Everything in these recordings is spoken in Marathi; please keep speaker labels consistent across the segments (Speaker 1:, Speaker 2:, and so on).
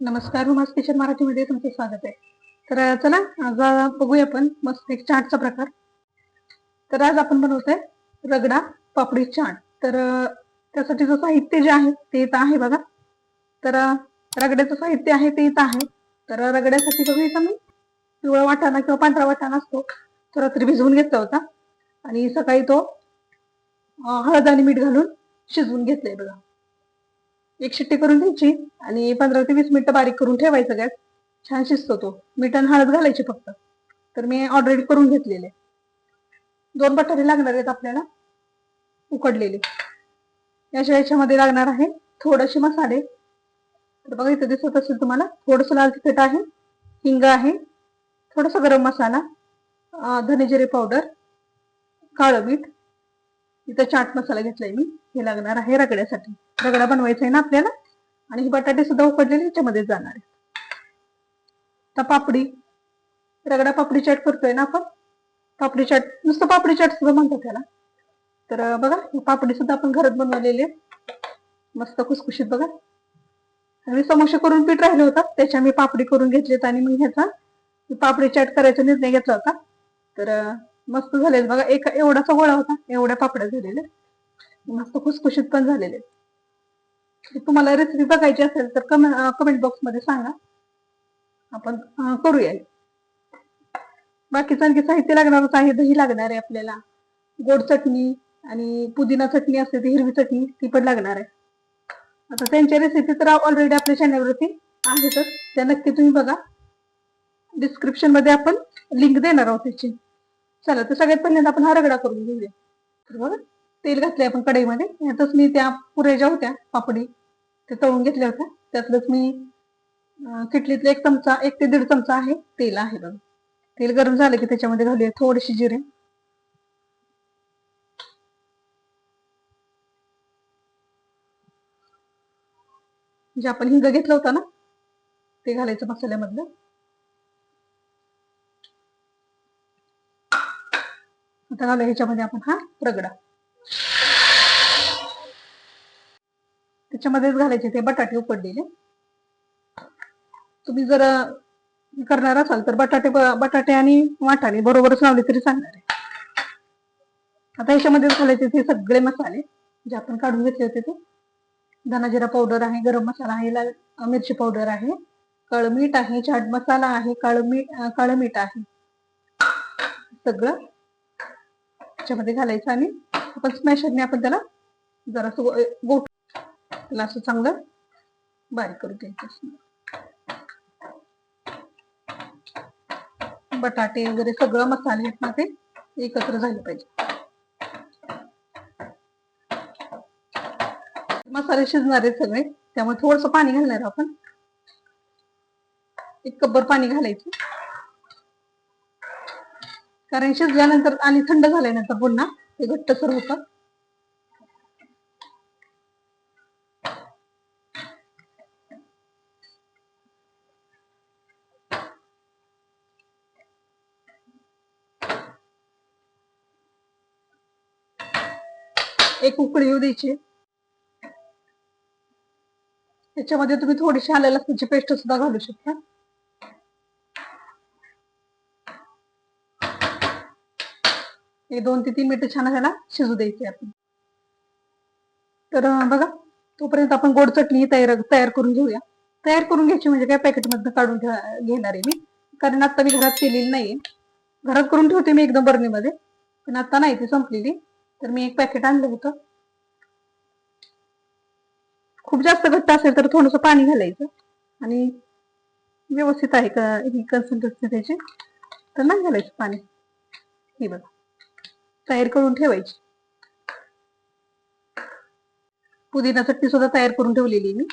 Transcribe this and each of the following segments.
Speaker 1: नमस्कार रुमास किचन मराठीमध्ये तुमचं स्वागत आहे. तर चला आज बघूया आपण मस्त एक चाटचा प्रकार. तर आज आपण बनवतोय रगडा पापडी चाट. तर त्यासाठीचं साहित्य जे आहे ते इथं आहे बघा. तर रगड्याचं साहित्य आहे ते इथं आहे. तर रगड्यासाठी बघूया इथं मी पिवळा वाटाणा किंवा पांढरा वाटाणा असतो तो रात्री भिजवून घेतला होता. आणि सकाळी तो हळद आणि मीठ घालून शिजवून घेतलाय बघा. एक शिट्टी करून घ्यायची आणि पंधरा ते वीस मिनिटं बारीक करून ठेवायचं गॅस. छान शिजतो तो. मीठ आणि हळद घालायची फक्त. तर मी ऑलरेडी करून घेतलेले. दोन बटाटे लागणार आहेत आपल्याला. उकडलेले. याशिवाय याच्यामध्ये लागणार आहे थोडेसे मसाले. तर बघा इथं दिसत असेल तुम्हाला थोडस लाल तिखट आहे हिंग आहे थोडासा गरम मसाला धनेजिरे पावडर काळं मीठ इथं चाट मसाला घेतलाय मी. हे लागणार आहे रगड्यासाठी. रगडा बनवायचा आहे ना आपल्याला? आणि हे बटाटे सुद्धा उकडलेले याच्यामध्ये जाणार आहे आता पापडी. रगडा पापडी चाट करतोय ना आपण? पापडी चाट नुसतं पापडी चाट सुद्धा म्हणतात त्याला. तर बघा ही पापडी सुद्धा आपण घरात बनवलेली आहे मस्त खुसखुशीत बघा. आणि समोसे करून पीठ राहिले होता. त्याच्या मी पापडी करून घेतलीत आणि मग ह्याचा पापडी चाट करायचा निर्णय घेतला होता. तर मस्त झाले बघा. एक एवढासा गोळा होता एवढ्या पापड्या झालेल्या. मस्त खुसखुशीत पण झालेले. तुम्हाला रेसिपी बघायची असेल तर कमेंट कमेंट बॉक्समध्ये सांगा. आपण करूया. बाकीचं आणखी साहित्य लागणारच आहे दही लागणार आहे आपल्याला. गोड चटणी आणि पुदिना चटणी असते ती हिरवी चटणी ती पण लागणार आहे. आता त्यांच्या रेसिपी तर ऑलरेडी आपल्या चॅनलवरती आहेतच त्या नक्की तुम्ही बघा. डिस्क्रिप्शनमध्ये आपण लिंक देणार आहोत त्याची. चला तर सगळ्यात पहिल्यांदा आपण हा रगडा करून घेऊया. तर बघा तेल घातले आपण कढईमध्ये. यातच मी त्या पुऱ्या ज्या होत्या पापडी ते तळून घेतल्या होत्या. त्यातलंच मी अं, किटलीतलं एक चमचा एक ते दीड चमचा आहे तेल आहे बघा. तेल गरम झालं की त्याच्यामध्ये घालूया थोडीशी जिरे. जे आपण हिंग घेतलं होतं ना ते घालायचं मसाल्यामधलं. आता घालूया ह्याच्यामध्ये आपण हा रगडा. त्याच्यामध्येच घालायचे ते बटाटे उकडलेले तुम्ही जर करणार असाल तर बटाटे बटाटे आणि वाटाणे बरोबरच लावले तरी चालणार आहे. आता ह्याच्यामध्येच घालायचे ते सगळे मसाले जे आपण काढून घेतले होते ते. धना जिरा पावडर आहे गरम मसाला आहे लाल मिरची पावडर आहे काळं मीठ आहे चाट मसाला आहे काळं मीठ काळं मीठ आहे. सगळं त्याच्यामध्ये घालायचं आणि आपण स्मॅशरने आपण त्याला जरा गोठ गोट त्याला असं चांगलं बारीक करू द्यायचं बटाटे वगैरे सगळं मसाले आहेत ना ते एकत्र झाले पाहिजे. मसाले शिजणार आहेत सगळे त्यामुळे थोडस पाणी घालणार आपण. एक कब्बर पाणी घालायचं. कारण शिजल्यानंतर आणि थंड झाल्यानंतर पुन्हा ते घट्टसर होतं. एक उकळी येऊ द्यायची. त्याच्यामध्ये तुम्ही थोडीशी आल्या लसणाची पेस्ट सुद्धा घालू शकता. एक दोन ते तीन मिनिटं छान ह्याला शिजू द्यायचे आपण. तर बघा तोपर्यंत आपण गोड चटणी तयार तयार करून घेऊया. तयार करून घ्यायची म्हणजे काय पॅकेटमधनं काढून घेणार आहे मी. कारण आता मी घरात केलेली नाहीये. घरात करून ठेवते मी एकदम बरणीमध्ये. पण आता नाही ती संपलेली. तर मी एक पॅकेट आणलं होतं. खूप जास्त घट्ट असेल तर थोडंसं पाणी घालायचं. आणि व्यवस्थित आहे का ही कन्सिस्टन्सी त्याची. तर नाही घालायचं पाणी. हे बघा. तयार करून ठेवायची. पुदिना चटणी सुद्धा तयार करून ठेवलेली मी.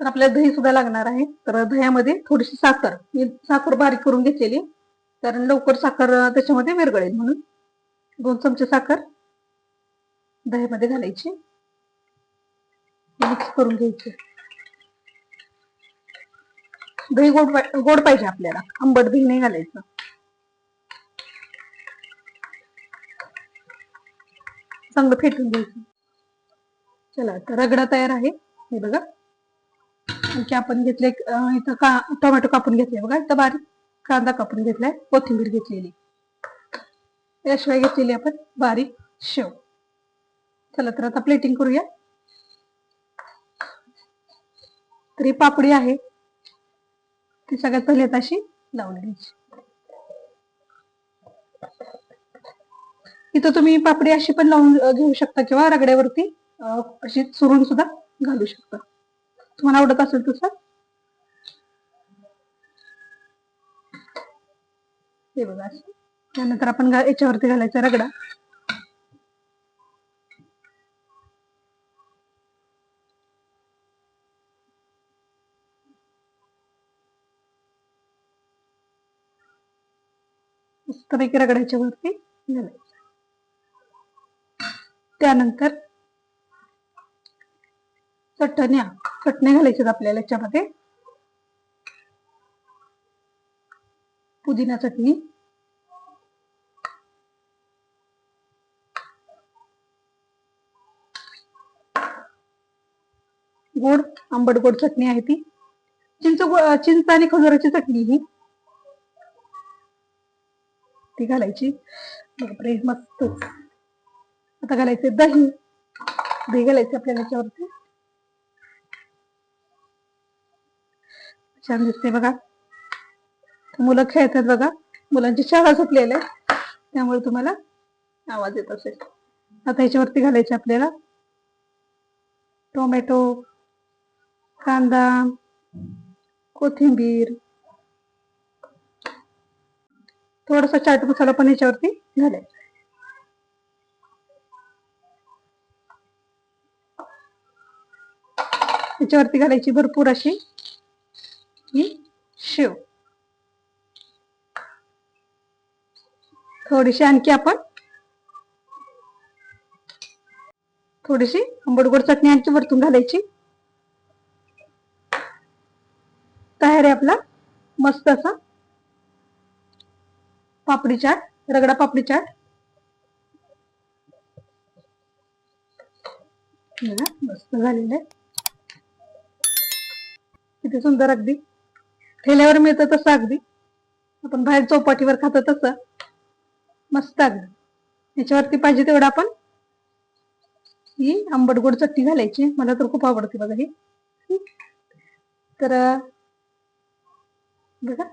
Speaker 1: तर आपल्याला दही सुद्धा लागणार आहे. तर दह्यामध्ये थोडीशी साखर. मी साखर बारीक करून घेतलेली. कारण लवकर साखर त्याच्यामध्ये विरगळेल म्हणून. दोन चमचे साखर दह्यामध्ये घालायची. मिक्स करून घ्यायची. दही गोड गोड पाहिजे आपल्याला. आंबट दही नाही घालायचं. चांगलं फेटून घ्यायचं चला तर रगडा तयार आहे. हे बघा. आणखी आपण घेतले इथं का टोमॅटो कापून घेतले बघा. इथं बारीक कांदा कापून घेतलाय. कोथिंबीर घेतलेली. याशिवाय घेतलेली आपण बारीक शेव. चला तर आता प्लेटिंग करूया. तर ही पापडी आहे. ती सगळ्यात पहिले आता अशी लावून घ्यायची. इथं तुम्ही पापडी अशी पण लावून घेऊ शकता किंवा रगड्यावरती अशी चुरून सुद्धा घालू शकता. तुम्हाला आवडत असेल तसं. हे बघा त्यानंतर आपण याच्यावरती घालायचा रगडा. मस्तपैकी रगड्याच्या वरती घालायचं. त्यानंतर चटण्या चटण्या घालायच्यात आपल्याला याच्यामध्ये. पुदिना चटणी. गोड आंबट गोड चटणी आहे ती. चिंच गो- चिंच आणि खजुराची चटणी ही. ती घालायची. बापरे मस्त. आता घालायचे दही. दही घालायचे आपल्याला याच्यावरती. छान दिसते बघा. मुलं खेळतात बघा. मुलांची शाळा सुटलेल्या आहे. त्यामुळे तुम्हाला आवाज येत असेल. आता याच्यावरती घालायचे आपल्याला. टोमॅटो कांदा कोथिंबीर. थोडासा चाट मसाला पण याच्यावरती घालायचा. याच्यावरती घालायची भरपूर अशी. ही शेव. थोडीशी आणखी आपण. थोडीशी आंबट गोड चटणी आणखी वरतून घालायची. तयार आहे आपला? मस्त असा. पापडी चाट रगडा पापडी चाट. मस्त झालेलं आहे. किती सुंदर अगदी. ठेल्यावर मिळतं तसं अगदी. आपण बाहेर चौपाटीवर खातो तसं. मस्त अगदी. याच्यावरती पाहिजे तेवढं आपण ही आंबट गोड चटणी घालायची. मला तर खूप आवडते बघा ही. तर बघा.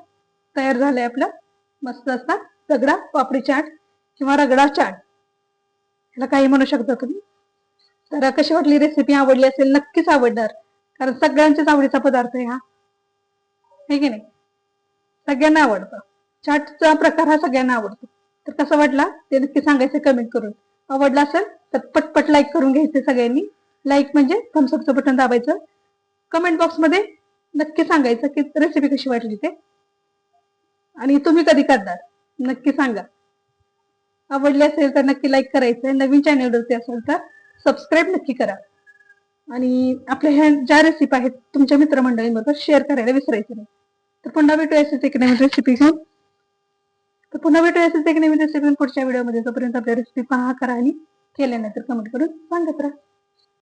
Speaker 1: तयार झालंय आपलं. मस्त असा रगडा पापडी चाट किंवा रगडा चाट. ह्याला काही म्हणू शकता तुम्ही? तर कशी वाटली रेसिपी आवडली असेल? नक्कीच आवडणार. कारण सगळ्यांच्याच आवडीचा पदार्थ आहे हा. आहे की नाही? सगळ्यांना आवडतं. चाटचा प्रकार हा सगळ्यांना आवडतो. तर कसा वाटला? ते नक्की सांगायचं कमेंट करून. आवडला असेल तर पटपट लाईक करून घ्यायचे सगळ्यांनी. लाईक म्हणजे थम्सअपचं बटन दाबायचं. कमेंट बॉक्समध्ये नक्की सांगायचं की रेसिपी कशी वाटली ते. आणि तुम्ही कधी करणार? नक्की सांगा. आवडले असेल तर नक्की लाईक करायचं. नवीन चॅनलवरती असेल तर सबस्क्राईब नक्की करा. आणि आपल्या ह्या ज्या रेसिपी आहेत तुमच्या मित्रमंडळींबरोबर शेअर करायला विसरायचं नाही. तर पुन्हा भेटू असेच एक नवीन रेसिपी घेऊन. तर पुन्हा भेटू असेच एक नवीन रेसिपी पुढच्या व्हिडिओमध्ये जोपर्यंत आपल्या रेसिपी पहा करा आणि केल्यानंतर कमेंट करून सांगत राहा.